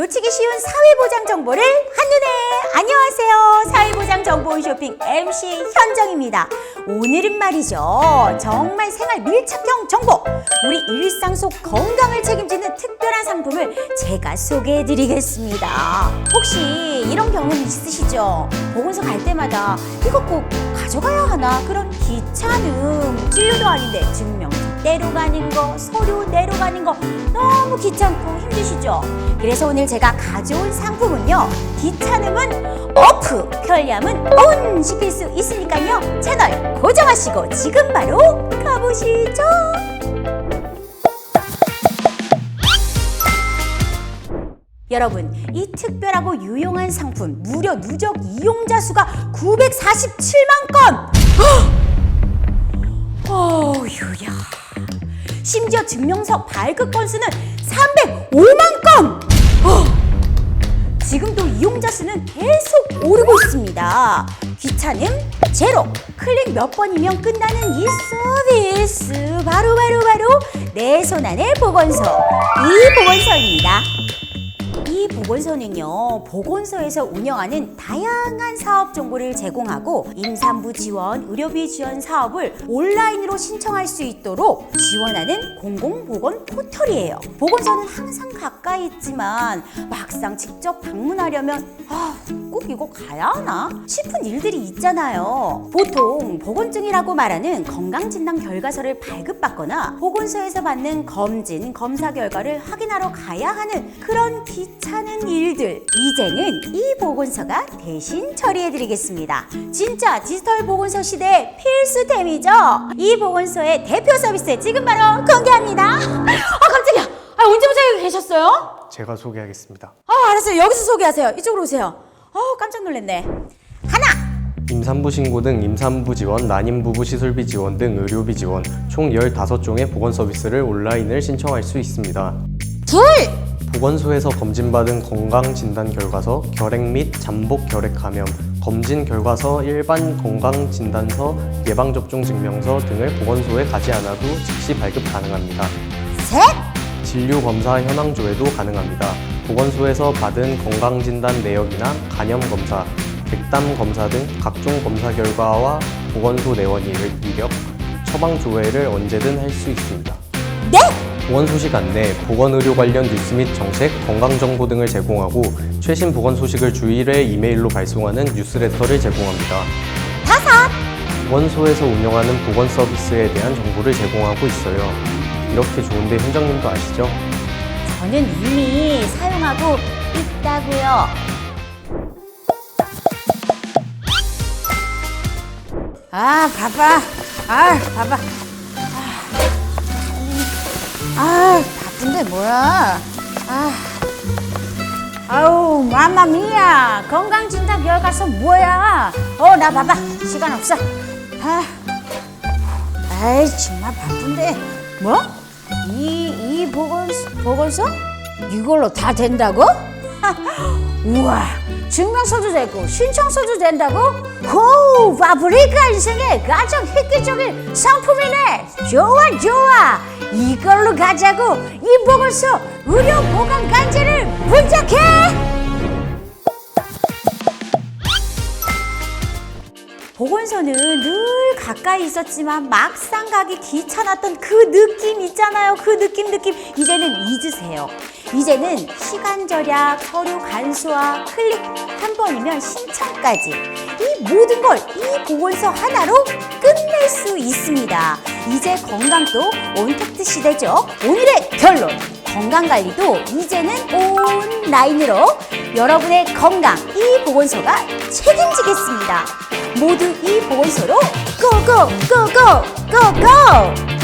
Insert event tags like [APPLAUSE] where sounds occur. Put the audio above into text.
놓치기 쉬운 사회보장 정보를 한눈에. 안녕하세요. 사회보장 정보 쇼핑 MC 현정입니다. 오늘은 말이죠. 정말 생활 밀착형 정보. 우리 일상 속 건강을 책임지는 특별한 상품을 제가 소개해 드리겠습니다. 혹시 이런 경험 있으시죠? 보건소 갈 때마다 이거 꼭 가져가야 하나? 그런 귀찮음 진료도 아닌데 증명 서 떼로 가는 거 서류 내로 가는 거 너무 귀찮고 힘드시죠? 그래서 오늘 제가 가져온 상품은요 귀찮음은 오프 편리함은 온 시킬 수 있으니까요. 채널 고정하시고 지금 바로 가보시죠. 여러분 이 특별하고 유용한 상품 무려 누적 이용자 수가 947만 건 심지어 증명서 발급 건수는 305만 건! 어! 지금도 이용자 수는 계속 오르고 있습니다. 귀찮음 제로. 클릭 몇 번이면 끝나는 이 서비스 바로 바로 바로 내 손 안의 보건소 이 보건소입니다. 이 보건소는요, 보건소에서 운영하는 다양한 사업 정보를 제공하고 임산부 지원, 의료비 지원 사업을 온라인으로 신청할 수 있도록 지원하는 공공보건 포털이에요. 보건소는 항상 가까이 있지만 막상 직접 방문하려면 아, 꼭 이거 가야 하나 싶은 일들이 있잖아요. 보통 보건증이라고 말하는 건강진단 결과서를 발급받거나 보건소에서 받는 검진, 검사 결과를 확인하러 가야 하는 그런 귀찮은 일들. 이제는 이 보건소가 대신 처리해드리겠습니다. 진짜 디지털 보건소 시대의 필수템이죠. 이 보건소의 대표 서비스 지금 바로 공개합니다. 아 깜짝이야. 아 언제부터 여기 계셨어요? 제가 소개하겠습니다. 아 알았어요. 여기서 소개하세요. 이쪽으로 오세요. 어 깜짝 놀랐네. 하나, 임산부 신고 등 임산부 지원, 난임 부부 시술비 지원 등 의료비 지원 총 15종의 보건 서비스를 온라인을 신청할 수 있습니다. 둘, 보건소에서 검진받은 건강 진단 결과서, 결핵 및 잠복 결핵 감염, 검진 결과서, 일반 건강 진단서, 예방 접종 증명서 등을 보건소에 가지 않아도 즉시 발급 가능합니다. 셋, 진료 검사 현황 조회도 가능합니다. 보건소에서 받은 건강 진단 내역이나 간염 검사, 백담 검사 등 각종 검사 결과와 보건소 내원 일- 이력, 처방 조회를 언제든 할 수 있습니다. 넷, 보건 소식 안내, 보건 의료 관련 뉴스 및 정책, 건강 정보 등을 제공하고 최신 보건 소식을 주일에 이메일로 발송하는 뉴스레터를 제공합니다. 다섯. 보건소에서 운영하는 보건 서비스에 대한 정보를 제공하고 있어요. 이렇게 좋은데 현장님도 아시죠? 저는 이미 사용하고 있다고요. 아 바빠. 아 바빠. 아, 아 바쁜데 뭐야? 아. 아우 마마미야 건강진단 결과서 뭐야? 어나 바빠 시간 없어. 아. 아이 정말 바쁜데 뭐? 이, 이 보건소, 보건소? 이걸로 다 된다고? [LAUGHS] 우와 증명서도 되고 신청서도 된다고? 호 파브리카 인생의 가장 획기적인 상품이네. 좋아 좋아. 이걸로 가자고 이 보건소 의료 보건 간제를 분석해! 보건소는 늘 가까이 있었지만 막상 가기 귀찮았던 그 느낌 있잖아요. 그 느낌 느낌 이제는 잊으세요. 이제는 시간 절약, 서류 간소화, 클릭 한 번이면 신청까지 이 모든 걸 이 보건소 하나로 끝낼 수 있습니다. 이제 건강도 온택트 시대죠. 오늘의 결론. 건강 관리도 이제는 온라인으로 여러분의 건강 이 보건소가 책임지겠습니다. 모두 이 보건소로 고고 고고 고고!